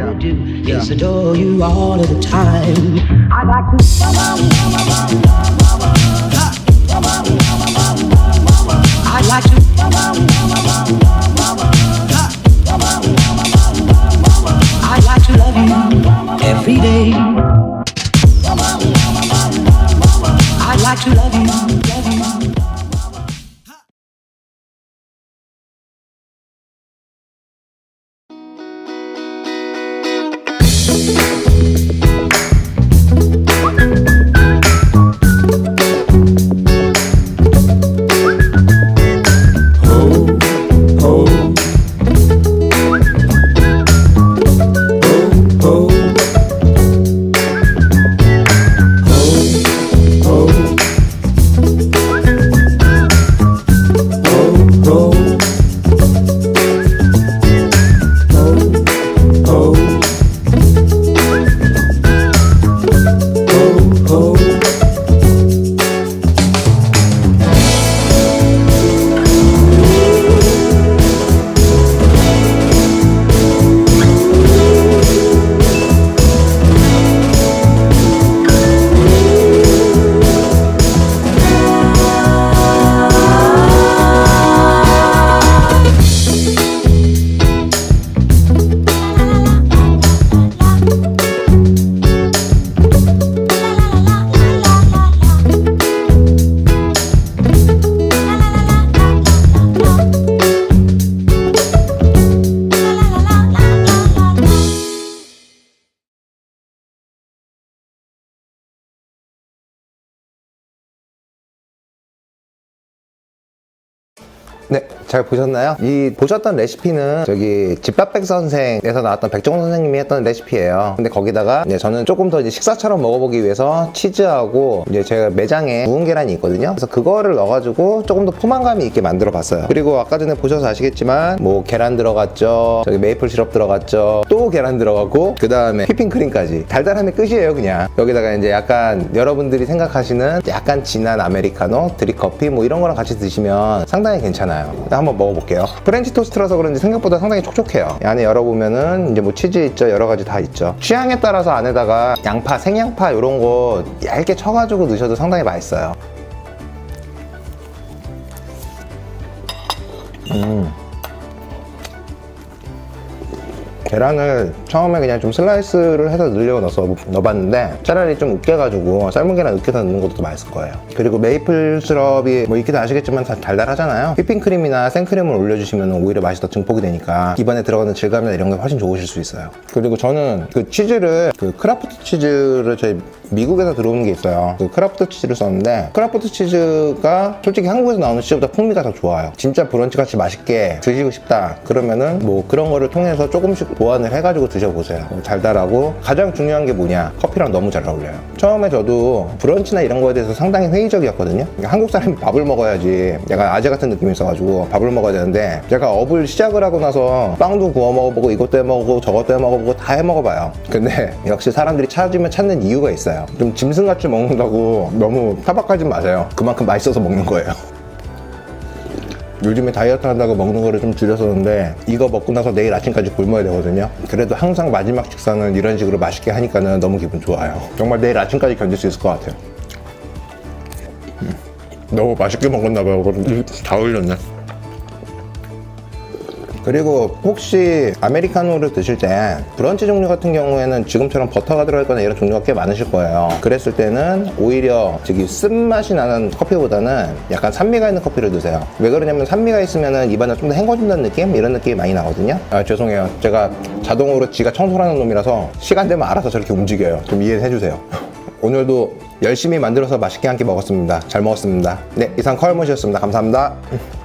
I do is adore you all of the time. I'd like to. I'd like to. I'd like to love you every day. 네, 잘 보셨나요? 이 보셨던 레시피는 저기 집밥백 선생에서 나왔던 백종원 선생님이 했던 레시피예요. 근데 거기다가 이제 저는 조금 더 이제 식사처럼 먹어보기 위해서 치즈하고 이제 제가 매장에 구운 계란이 있거든요. 그래서 그거를 넣어가지고 조금 더 포만감이 있게 만들어봤어요. 그리고 아까 전에 보셔서 아시겠지만 뭐 계란 들어갔죠, 저기 메이플 시럽 들어갔죠, 또 계란 들어가고 그 다음에 휘핑 크림까지 달달함의 끝이에요, 그냥. 여기다가 이제 약간 여러분들이 생각하시는 약간 진한 아메리카노, 드립커피 뭐 이런 거랑 같이 드시면 상당히 괜찮아요. 일단 한번 먹어볼게요. 프렌치 토스트라서 그런지 생각보다 상당히 촉촉해요. 이 안에 열어보면은 이제 뭐 치즈 있죠, 여러 가지 다 있죠. 취향에 따라서 안에다가 양파, 생양파 이런 거 얇게 쳐가지고 넣으셔도 상당히 맛있어요. 계란을 처음에 그냥 좀 슬라이스를 해서 늘려 넣어서 넣어봤는데 차라리 좀 으깨가지고 삶은 계란 으깨서 넣는 것도 더 맛있을 거예요. 그리고 메이플 시럽이 뭐 익히다 아시겠지만 다 달달하잖아요. 휘핑크림이나 생크림을 올려주시면 오히려 맛이 더 증폭이 되니까 입안에 들어가는 질감이나 이런 게 훨씬 좋으실 수 있어요. 그리고 저는 그 치즈를 그 크라프트 치즈를 저희 미국에서 들어오는 게 있어요. 그 크라프트 치즈를 썼는데 크라프트 치즈가 솔직히 한국에서 나오는 치즈보다 풍미가 더 좋아요. 진짜 브런치 같이 맛있게 드시고 싶다. 그러면은 뭐 그런 거를 통해서 조금씩 보완을 해가지고 드셔보세요. 뭐 달달하고 가장 중요한 게 뭐냐? 커피랑 너무 잘 어울려요. 처음에 저도 브런치나 이런 거에 대해서 상당히 회의적이었거든요. 그러니까 한국 사람이 밥을 먹어야지 약간 아재 같은 느낌이 있어가지고 밥을 먹어야 되는데 제가 업을 시작을 하고 나서 빵도 구워 먹어보고 이것도 해 먹어보고 저것도 해 먹어보고 다 해 먹어봐요. 근데 역시 사람들이 찾으면 찾는 이유가 있어요. 좀 짐승같이 먹는다고 너무 타박하지 마세요. 그만큼 맛있어서 먹는 거예요. 요즘에 다이어트 한다고 먹는 거를 좀 줄였었는데 이거 먹고 나서 내일 아침까지 굶어야 되거든요. 그래도 항상 마지막 식사는 이런 식으로 맛있게 하니까는 너무 기분 좋아요. 정말 내일 아침까지 견딜 수 있을 것 같아요. 음, 너무 맛있게 먹었나 봐요. 그럼 다 흘렸네. 그리고 혹시 아메리카노를 드실 때 브런치 종류 같은 경우에는 지금처럼 버터가 들어있거나 이런 종류가 꽤 많으실 거예요. 그랬을 때는 오히려 저기 쓴맛이 나는 커피보다는 약간 산미가 있는 커피를 드세요. 왜 그러냐면 산미가 있으면 입안을 좀더 헹궈준다는 느낌? 이런 느낌이 많이 나거든요. 아, 죄송해요. 제가 자동으로 지가 청소를 하는 놈이라서 시간 되면 알아서 저렇게 움직여요. 좀 이해해 주세요. 오늘도 열심히 만들어서 맛있게 한 끼 먹었습니다. 잘 먹었습니다. 네, 이상 컬머시였습니다. 감사합니다.